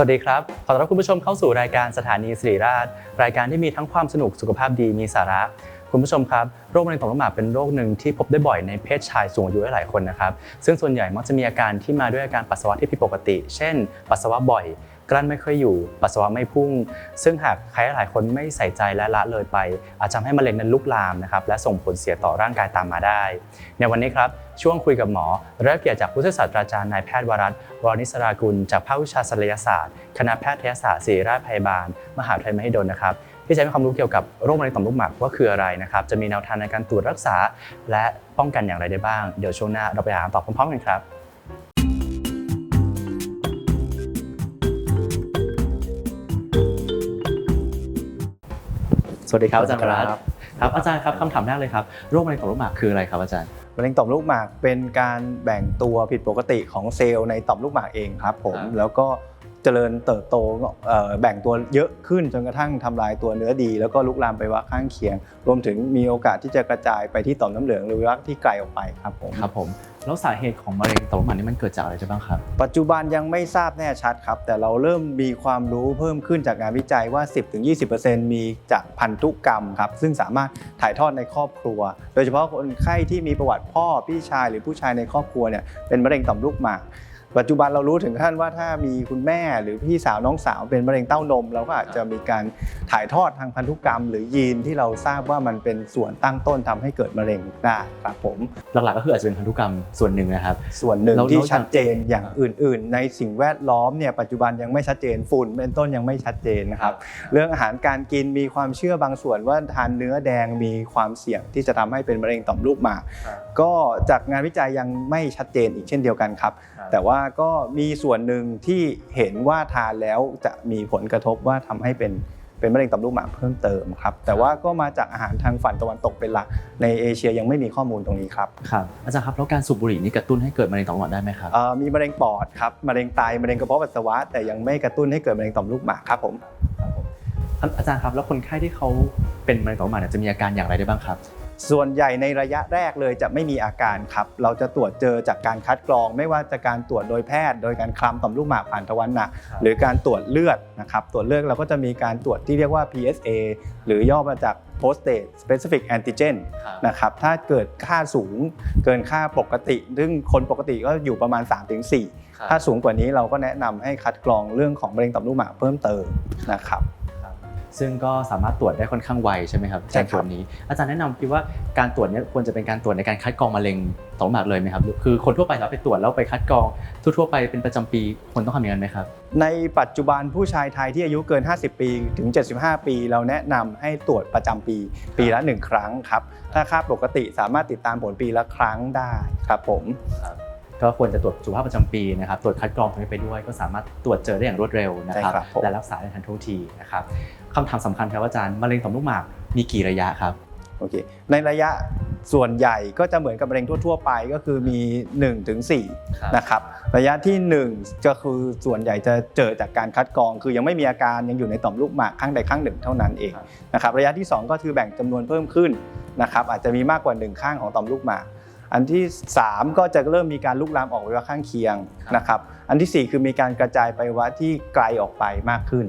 สวัสดีครับ ขอต้อนรับคุณผู้ชมเข้าสู่รายการสถานีสิริราช รายการที่มีทั้งความสนุกสุขภาพดีมีสาระ คุณผู้ชมครับ โรคมะเร็งต่อมลูกหมากเป็นโรคหนึ่งที่พบได้บ่อยในเพศชายสูงอายุหลายคนนะครับ ซึ่งส่วนใหญ่มักจะมีอาการที่มาด้วยอาการปัสสาวะที่ผิดปกติ เช่น ปัสสาวะบ่อย กลั้นไม่ค่อยอยู่ ปัสสาวะไม่พุ่ง ซึ่งหากใครหลายคนไม่ใส่ใจและละเลยไป อาจจะทำให้มะเร็งนั้นลุกลามนะครับและส่งผลเสียต่อร่างกายตามมาได้ ในวันนี้ครับช่วงคุยกับหมอได้รับเกียรติจากผู้ช่วยศาสตราจารย์นายแพทย์วรัตน์วรนิสรากุล จากภาควิชาศัลยศาสตร์ คณะแพทยศาสตร์ศิริราชพยาบาล มหาวิทยาลัยมหิดลนะครับที่จะให้ความรู้เกี่ยวกับโรคมะเร็งต่อมลูกหมากว่าคืออะไรนะครับ จะมีแนวทางในการตรวจรักษา และป้องกันอย่างไรได้บ้าง เดี๋ยวช่วงหน้าเราไปหาคำตอบพร้อมๆกันครับ สวัสดีครับอาจารย์วรัตน์ครับอาจารย์ครับคำถามแรกเลยครับโรคมะเร็งต่อมลูกหมากคืออะไรครับอาจารย์มะเร็งต่อมลูกหมากเป็นการแบ่งตัวผิดปกติของเซลล์ในต่อมลูกหมากเองครับผมครับแล้วก็เจริญเติบโตเอ่อแบ่งตัวเยอะขึ้นจนกระทั่งทำลายตัวเนื้อดี แล้วก็ลุกลามไปว่าข้างเคียง รวมถึงมีโอกาสที่จะกระจายไปที่ต่อมน้ำเหลืองหรือว่าที่ไกลออกไปครับผมครับผมแล้วสาเหตุของมะเร็งต่อมลูกหมากนี่มันเกิดจากอะไรได้บ้างครับ ปัจจุบันยังไม่ทราบแน่ชัดครับ แต่เราเริ่มมีความรู้เพิ่มขึ้นจากงานวิจัยว่า 10-20%มีจากพันธุกรรมครับ ซึ่งสามารถถ่ายทอดในครอบครัว โดยเฉพาะคนไข้ที่มีประวัติพ่อพี่ชายหรือผู้ชายในครอบครัวเนี่ยเป็นมะเร็งต่อมลูกหมาก ปัจจุบันเรารู้ถึงขั้นว่าถ้ามีคุณแม่หรือพี่สาวน้องสาวเป็นมะเร็งเต้านม เราก็อาจจะมีการถ่ายทอดทางพันธุกรรม หรือยีนที่เราทราบว่ามันเป็นส่วนตั้งต้นทำให้เกิดมะเร็งได้ครับผมหลักๆก็คืออาจจะเป็นพันธุกรรมส่วนหนึ่งนะครับ ส่วนหนึ่งแล้วที่แล้วชัดเจนอย่างอื่น ๆ ในสิ่งแวดล้อมเนี่ยปัจจุบันยังไม่ชัดเจนฝุ่นเป็นต้นยังไม่ชัดเจนนะครับเรื่องอาหารการกินมีความเชื่อบางส่วนว่าทานเนื้อแดงมีความเสี่ยงที่จะทำให้เป็นมะเร็งต่อมลูกหมากครับก็จากงานวิจัยยังไม่ชัดเจนอีกเช่นเดียวกันครับครับแต่ว่าก็มีส่วนหนึ่งที่เห็นว่าทานแล้วจะมีผลกระทบว่าทำให้เป็นเป็นมะเร็งต่อมลูกหมากเพิ่มเติมครับ แต่ว่าก็มาจากอาหารทางฝั่งตะวันตกเป็นหลักในเอเชียยังไม่มีข้อมูลตรงนี้ครับครับอาจารย์ครับแล้วการสูบบุหรี่นี่กระตุ้นให้เกิดมะเร็งต่อมลูกหมากได้ไหมครับเอ่อมีมะเร็งปอดครับมะเร็งไตมะเร็งกระเพาะปัสสาวะแต่ยังไม่กระตุ้นให้เกิดมะเร็งต่อมลูกหมากครับผมอาจารย์ครับแล้วคนไข้ที่เขาเป็นมะเร็งต่อมลูกหมากเนี่ยจะมีอาการอย่างไรได้บ้างครับ ส่วนใหญ่ในระยะแรกเลยจะไม่มีอาการครับ เราจะตรวจเจอจากการคัดกรอง ไม่ว่าจะการตรวจโดยแพทย์ โดยการคลำต่อมลูกหมากผ่านทวารหนักครับหรือการตรวจเลือดนะครับ ตรวจเลือดเราก็จะมีการตรวจที่เรียกว่า PSA หรือย่อมาจาก prostate specific antigen นะครับ ถ้าเกิดค่าสูงเกินค่าปกติ ซึ่งคนปกติก็อยู่ประมาณ 3-4 ถ้าสูงกว่านี้เราก็แนะนำให้คัดกรองเรื่องของมะเร็งต่อมลูกหมากเพิ่มเติมนะครับ ซึ่งก็สามารถตรวจได้ค่อนข้างไวใช่ไหมครับใช่ครับกาตรวจนี้ อาจารย์แนะนำคิดว่าการตรวจเนี้ควรจะเป็นการตรวจในการคัดกรองมะเร็งต่อมลูกหมากเลยไหมครับคือคนทั่วไปเราไปตรวจแล้วไปคัดกรองทั่วๆไปเป็นประจำปีควรต้องทำอย่างนั้นไหมครับ ในปัจจุบันผู้ชายไทยที่อายุเกิน 50 ปีถึง 75 ปี เราแนะนำให้ตรวจประจำปี ปีละ 1 ครั้งครับถ้าค่าปกติสามารถติดตามผลปีละครั้งได้ครับผม ก็ควรจะตรวจสุขภาพประจำปีนะครับตรวจคัดกรองตรงนี้ไปด้วย ก็สามารถตรวจเจอได้อย่างรวดเร็วนะครับ ใช่ครับผม และรักษาได้ทันท่วงทีนะครับคำถามสำคัญครับอาจารย์มะเร็งต่อมลูกหมากมีกี่ระยะครับ โอเคในระยะส่วนใหญ่ก็จะเหมือนกับมะเร็งทั่ว ๆ ไปก็คือมี1ถึง4นะครับระยะที่ 1 ก็คือส่วนใหญ่จะเจอจากการคัดกรอง คือยังไม่มีอาการยังอยู่ในต่อมลูกหมากข้างใดข้างหนึ่งเท่านั้นเองครับ นะครับระยะที่ 2 ก็คือแบ่งจำนวนเพิ่มขึ้นนะครับอาจจะมีมากกว่า 1 ข้างของต่อมลูกหมาก อันที่ 3 ก็จะเริ่มมีการลุกลามออกไปว่าข้างเคียงครับนะครับอันทีสี่ 4 คือมีการกระจายไปว่าที่ไกลออกไปมากขึ้น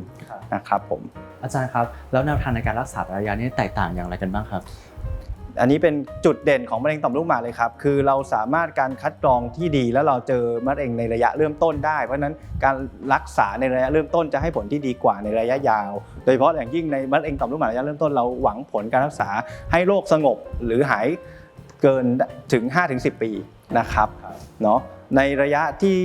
นะครับผมอาจารย์ครับ แล้วแนวทางในการรักษาระยะนี้แตกต่างอย่างไรกันบ้างครับ อันนี้เป็นจุดเด่นของมะเร็งต่อมลูกหมากเลยครับ คือเราสามารถการคัดกรองที่ดี แล้วเราเจอมะเร็งในระยะเริ่มต้นได้ เพราะฉะนั้นการรักษาในระยะเริ่มต้นจะให้ผลที่ดีกว่าในระยะยาว โดยเฉพาะอย่างยิ่งในมะเร็งต่อมลูกหมากระยะเริ่มต้นเราหวังผลการรักษาให้โรคสงบหรือหาย เกินถึง 5-10 ปีนะครับครับเนาะในระยะที่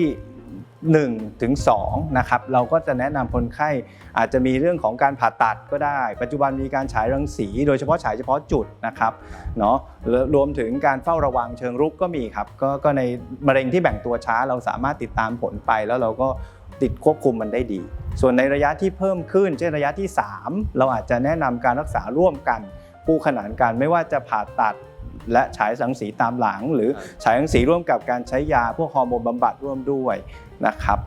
1ถึง2นะครับเราก็จะแนะนำคนไข้อาจจะมีเรื่องของการผ่าตัดก็ได้ ปัจจุบันมีการฉายรังสี โดยเฉพาะฉายเฉพาะจุดนะครับเนาะแล้วรวมถึงการเฝ้าระวังเชิงรุกก็มีครับก็ก็ในมะเร็งที่แบ่งตัวช้าเราสามารถติดตามผลไป แล้วเราก็ติดควบคุมมันได้ดี ส่วนในระยะที่เพิ่มขึ้น เช่นระยะที่ 3 เราอาจจะแนะนำการรักษาร่วมกันคู่ขนานกันไม่ว่าจะผ่าตัด และฉายสังสีตามหลัง หรือครับฉายรังสีร่วมกับการใช้ยาพวกฮอร์โมนบำบัดร่วมด้วยนะครับ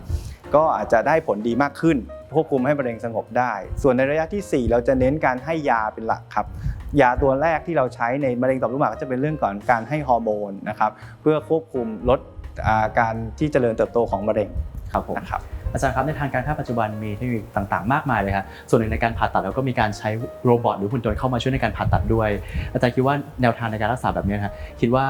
ก็อาจจะได้ผลดีมากขึ้นควบคุมให้มะเร็งสงบได้ ส่วนในระยะที่ 4 เราจะเน้นการให้ยาเป็นหลักครับ ยาตัวแรกที่เราใช้ในมะเร็งต่อมลูกหมากก็จะเป็นเรื่องก่อนการให้ฮอร์โมนนะครับเพื่อควบคุมลดอ่าการที่เจริญเติบโตของมะเร็งครับผมนะครับ อาจารย์ครับในทางการแพทย์ปัจจุบันมีเทคนิคต่างๆ มากมายเลยครับส่วนหนึ่งในการผ่าตัดแล้วก็มีการใช้โรบอทหรือหุ่นยนต์เข้ามาช่วยในการผ่าตัดด้วย อาจารย์คิดว่าแนวทางในการรักษาแบบนี้นะครับคิดว่า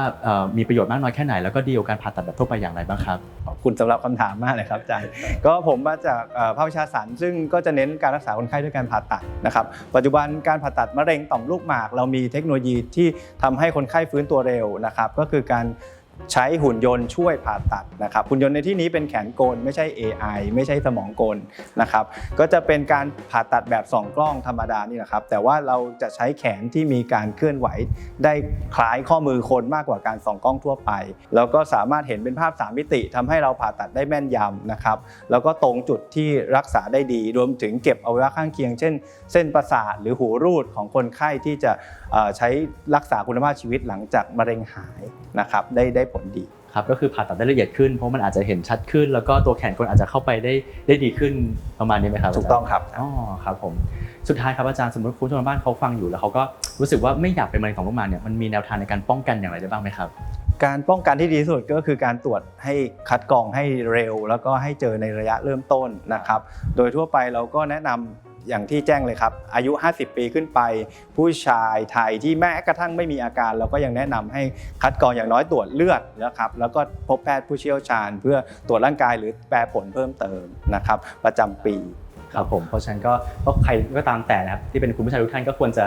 มีประโยชน์มากน้อยแค่ไหนแล้วก็ดีกว่าการผ่าตัดแบบทั่วไปอย่างไรบ้างครับขอบคุณสำหรับคำถามมากเลยครับอาจารย์ก็ผมมาจากภาควิชาสันซึ่งก็จะเน้นการรักษาคนไข้ด้วยการผ่าตัดนะครับปัจจุบันการผ่าตัดมะเร็งต่อมลูกหมาก เรามีเทคโนโลยีที่ทำให้คนไข้ฟื้นตัวเร็วนะครับก็คือการ ใช้หุ่นยนต์ช่วยผ่าตัดนะครับหุ่นยนต์ในที่นี้เป็นแขนกลไม่ใช่ AI ไม่ใช่สมองกลนะครับก็จะเป็นการผ่าตัดแบบสองกล้องธรรมดานี่แหละครับแต่ว่าเราจะใช้แขนที่มีการเคลื่อนไหว ได้คล้ายข้อมือคนมากกว่าการส่องกล้องทั่วไป แล้วก็สามารถเห็นเป็นภาพ 3 มิติทำให้เราผ่าตัดได้แม่นยำนะครับแล้วก็ตรงจุดที่รักษาได้ดี รวมถึงเก็บอวัยวะข้างเคียง เช่น เส้นประสาทหรือหูรูดของคนไข้ที่จะ ใช้รักษาคุณภาพชีวิตหลังจากมะเร็งหายนะครับได้ได้ผลดีครับก็คือผ่าตัดได้ละเอียดขึ้นเพราะมันอาจจะเห็นชัดขึ้น แล้วก็ตัวแขนคนอาจจะเข้าไปได้ได้ดีขึ้นประมาณนี้ไหมครับถูกต้องครับอ๋อครับผมสุดท้ายครับอาจารย์สมมติคุณผู้ชมทางบ้านเขาฟังอยู่แล้วเขาก็รู้สึกว่าไม่อยากเป็นมะเร็งต่อมลูกหมากเนี่ยมันมีแนวทางในการป้องกันอย่างไรได้บ้างไหมครับ การป้องกันที่ดีที่สุดก็คือการตรวจให้คัดกรองให้เร็ว แล้วก็ให้เจอในระยะเริ่มต้นนะครับ โดยทั่วไปเราก็แนะนำ อย่างที่แจ้งเลยครับ อายุ 50 ปีขึ้นไป ผู้ชายไทยที่แม้กระทั่งไม่มีอาการ เราก็ยังแนะนำให้คัดกรองอย่างน้อยตรวจเลือดนะครับแล้วก็พบแพทย์ผู้เชี่ยวชาญ เพื่อตรวจร่างกายหรือแปรผลเพิ่มเติมนะครับประจำปีครับผมเพราะฉะนั้นก็ก็ใครก็ตามแต่นะครับที่เป็นคุณผู้ชายทุกท่านก็ควรจะ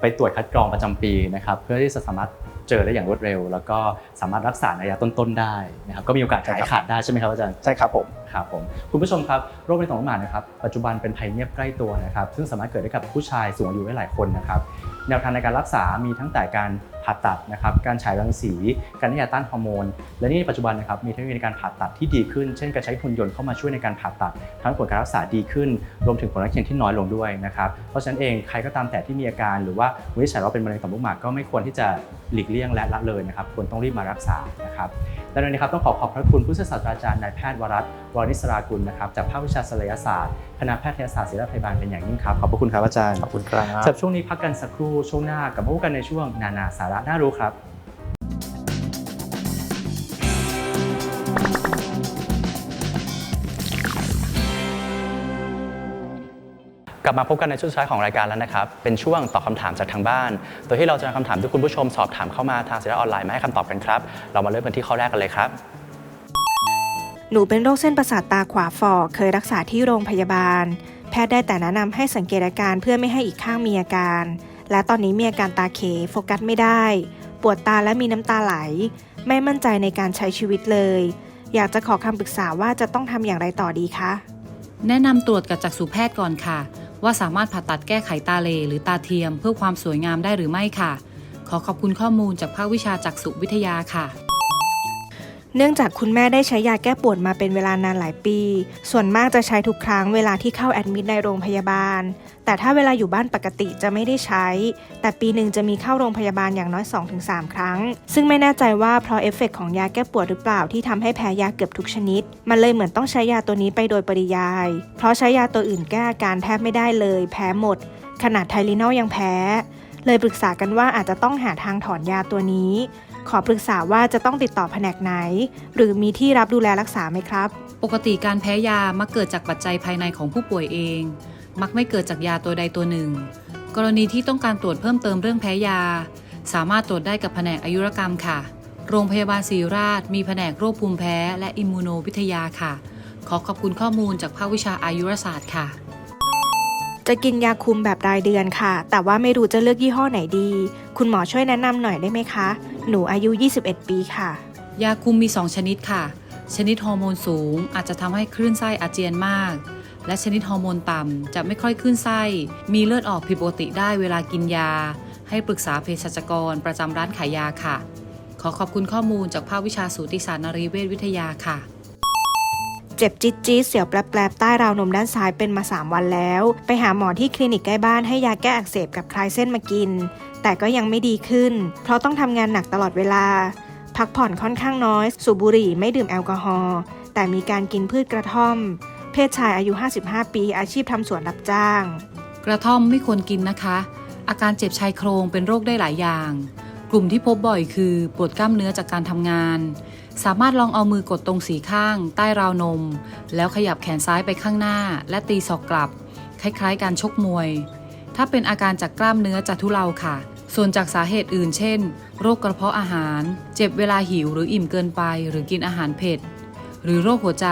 ไปตรวจคัดกรองประจำปีนะครับเพื่อที่จะสามารถ เจอได้อย่างรวดเร็ว แล้วก็สามารถรักษาในระยะต้นๆได้นะครับก็มีโอกาสหายขาดได้ใช่ไหมครับอาจารย์ใช่ครับผมครับผมคุณผู้ชมครับโรคมะเร็งต่อมลูกหมากนะครับปัจจุบันเป็นภัยเงียบใกล้ตัวนะครับซึ่งสามารถเกิดได้กับผู้ชายสูงอายุได้หลายคนนะครับ แนวทางในการรักษามีทั้งแต่การผ่าตัดนะครับ การฉายรังสี การให้ยาต้านฮอร์โมน และนี่ในปัจจุบันนะครับมีเทคโนโลยีในการผ่าตัดที่ดีขึ้น เช่นการใช้หุ่นยนต์เข้ามาช่วยในการผ่าตัดทั้งผลการรักษาดีขึ้น รวมถึงผลข้างเคียงที่น้อยลงด้วยนะครับ เพราะฉะนั้นเองใครก็ตามแต่ที่มีอาการ หรือว่าวินิจฉัยว่าเป็นมะเร็งต่อมลูกหมากก็ไม่ควรที่จะหลีกเลี่ยงและละเลยนะครับควรต้องรีบมารักษานะครับ และในวันนี้ครับต้องขอขอบพระคุณผู้ช่วยศาสตราจารย์นายแพทย์วรัตน์วรนิสรากุลนะครับจากภาควิชาศัลยศาสตร์คณะแพทยศาสตร์ศิริราชพยาบาลเป็นอย่างยิ่งครับขอบพระคุณครับอาจารย์ขอบคุณครับสำหรับช่วงนี้พักกันสักครู่ช่วงหน้ากลับมาพบกันในช่วงนานาสาระน่ารู้ครับ ลับมาพบกันในช่วงสุดท้ายของรายการแล้วนะครับ เป็นช่วงตอบคำถามจากทางบ้าน โดยที่เราจะนำคำถามที่คุณผู้ชมสอบถามเข้ามาทางสื่อออนไลน์มาให้คำตอบกันครับ เรามาเริ่มกันที่ข้อแรกกันเลยครับ หนูเป็นโรคเส้นประสาทตาขวาฝ่อเคยรักษาที่โรงพยาบาล แพทย์ได้แต่แนะนำให้สังเกตอาการเพื่อไม่ให้อีกข้างมีอาการ และตอนนี้มีอาการตาเขโฟกัสไม่ได้ ปวดตาและมีน้ำตาไหล ไม่มั่นใจในการใช้ชีวิตเลย อยากจะขอคำปรึกษาว่าจะต้องทำอย่างไรต่อดีคะ แนะนำตรวจกับจักษุแพทย์ก่อนค่ะ ว่าสามารถผ่าตัดแก้ไขตาเลหรือตาเทียมเพื่อความสวยงามได้หรือไม่ค่ะ ขอขอบคุณข้อมูลจากภาควิชาจักษุวิทยาค่ะ เนื่องจากคุณแม่ได้ใช้ยาแก้ปวดมาเป็นเวลานานหลายปี ส่วนมากจะใช้ทุกครั้งเวลาที่เข้าแอดมิดในโรงพยาบาล แต่ถ้าเวลาอยู่บ้านปกติจะไม่ได้ใช้ แต่ปีหนึ่งจะมีเข้าโรงพยาบาลอย่างน้อย 2-3 ครั้ง ซึ่งไม่แน่ใจว่าเพราะเอฟเฟกต์ของยาแก้ปวดหรือเปล่าที่ทำให้แพ้ยาเกือบทุกชนิด มันเลยเหมือนต้องใช้ยาตัวนี้ไปโดยปริยาย เพราะใช้ยาตัวอื่นแก้อาการแทบไม่ได้เลย แพ้หมด ขนาดไทลินอลยังแพ้ เลยปรึกษากันว่าอาจจะต้องหาทางถอนยาตัวนี้ ขอปรึกษาว่าจะต้องติดต่อแผนกไหน หรือมีที่รับดูแลรักษาไหมครับ ปกติการแพ้ยามักเกิดจากปัจจัยภายในของผู้ป่วยเอง มักไม่เกิดจากยาตัวใดตัวหนึ่ง กรณีที่ต้องการตรวจเพิ่มเติมเรื่องแพ้ยา สามารถตรวจได้กับแผนกอายุรกรรมค่ะ โรงพยาบาลศรีราช มีแผนกโรคภูมิแพ้ และอิมมูโนวิทยาค่ะ ขอขอบคุณข้อมูลจากภาควิชาอายุรศาสตร์ค่ะ จะกินยาคุมแบบรายเดือนค่ะ แต่ว่าไม่รู้จะเลือกยี่ห้อไหนดี คุณหมอช่วยแนะนำหน่อยได้ไหมคะ หนูอายุ 21 ปีค่ะ ยาคุมมี 2 ชนิดค่ะ ชนิดฮอร์โมนสูง อาจจะทำให้คลื่นไส้อาเจียนมาก และชนิดฮอร์โมนต่ำจะไม่ค่อยคลื่นไส้ มีเลือดออกผิดปกติได้เวลากินยา ให้ปรึกษาเภสัชกรประจำร้านขายยาค่ะ ขอขอบคุณข้อมูลจากภาควิชาสูติศาสตร์นรีเวชวิทยาค่ะ เจ็บจี๊ดจี๊ดเสียวแปลบๆใต้ราวนมด้านซ้ายเป็นมา 3 วันแล้ว ไปหาหมอที่คลินิกใกล้บ้านให้ยาแก้อักเสบกับคลายเส้นมากิน แต่ก็ยังไม่ดีขึ้น เพราะต้องทำงานหนักตลอดเวลา พักผ่อนค่อนข้างน้อย สูบบุหรี่ไม่ดื่มแอลกอฮอล์แต่มีการกินพืชกระท่อม เพศชายอายุ 55 ปี อาชีพทำสวนรับจ้าง กระท่อมไม่ควรกินนะคะ อาการเจ็บชายโครงเป็นโรคได้หลายอย่าง กลุ่มที่พบบ่อยคือปวดกล้ามเนื้อจากการทำงาน สามารถลองเอามือกดตรงสีข้าง ใต้ราวนม แล้วขยับแขนซ้ายไปข้างหน้า และตีศอกกลับ คล้ายๆ การชกมวย ถ้าเป็นอาการจากกล้ามเนื้อจะทุเลาค่ะ ส่วนจากสาเหตุอื่นเช่น โรคกระเพาะอาหาร เจ็บเวลาหิวหรืออิ่มเกินไป หรือกินอาหารเผ็ด หรือโรคหัวใจ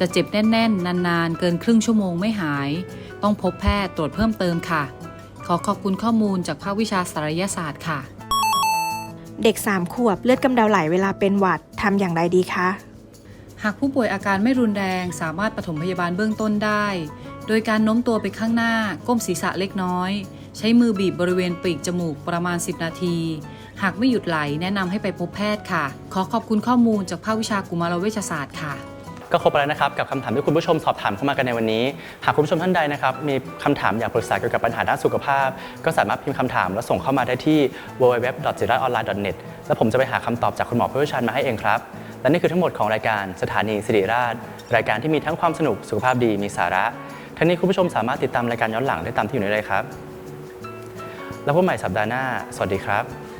จะเจ็บแน่น ๆ นานๆ เกินครึ่งชั่วโมงไม่หาย ต้องพบแพทย์ตรวจเพิ่มเติมค่ะ ขอขอบคุณข้อมูลจากภาควิชาสารยศาสตร์ค่ะ เด็ก 3 ขวบเลือดกำเดาไหลเวลาเป็นหวัดทำอย่างไรดีคะ หากผู้ป่วยอาการไม่รุนแรงสามารถปฐมพยาบาลเบื้องต้นได้ โดยการโน้มตัวไปข้างหน้า ก้มศีรษะเล็กน้อย ใช้มือบีบบริเวณปีกจมูกประมาณ 10 นาที หากไม่หยุดไหลแนะนำให้ไปพบแพทย์ค่ะ ขอขอบคุณข้อมูลจากภาควิชากุมารเวชศาสตร์ค่ะ ก็ครบแล้วนะครับกับคำถามที่คุณผู้ชมสอบถามเข้ามากันในวันนี้ หากคุณผู้ชมท่านใดนะครับมีคำถามอยากปรึกษาเกี่ยวกับปัญหาด้านสุขภาพ ก็สามารถพิมพ์คำถามแล้วส่งเข้ามาได้ที่ www. จิรา online.net และผมจะไปหาคำตอบจากคุณหมอผู้เชี่ยวชาญมาให้เองครับ และนี่คือทั้งหมดของรายการสถานีสิริราช รายการที่มีทั้งความสนุกสุขภาพดีมีสาระทั้งนี้คุณผู้ชมสามารถติดตามรายการย้อนหลังได้ตามที่อยู่ในเลยครับ แล้วพบใหม่สัปดาห์หน้า สวัสดีครับ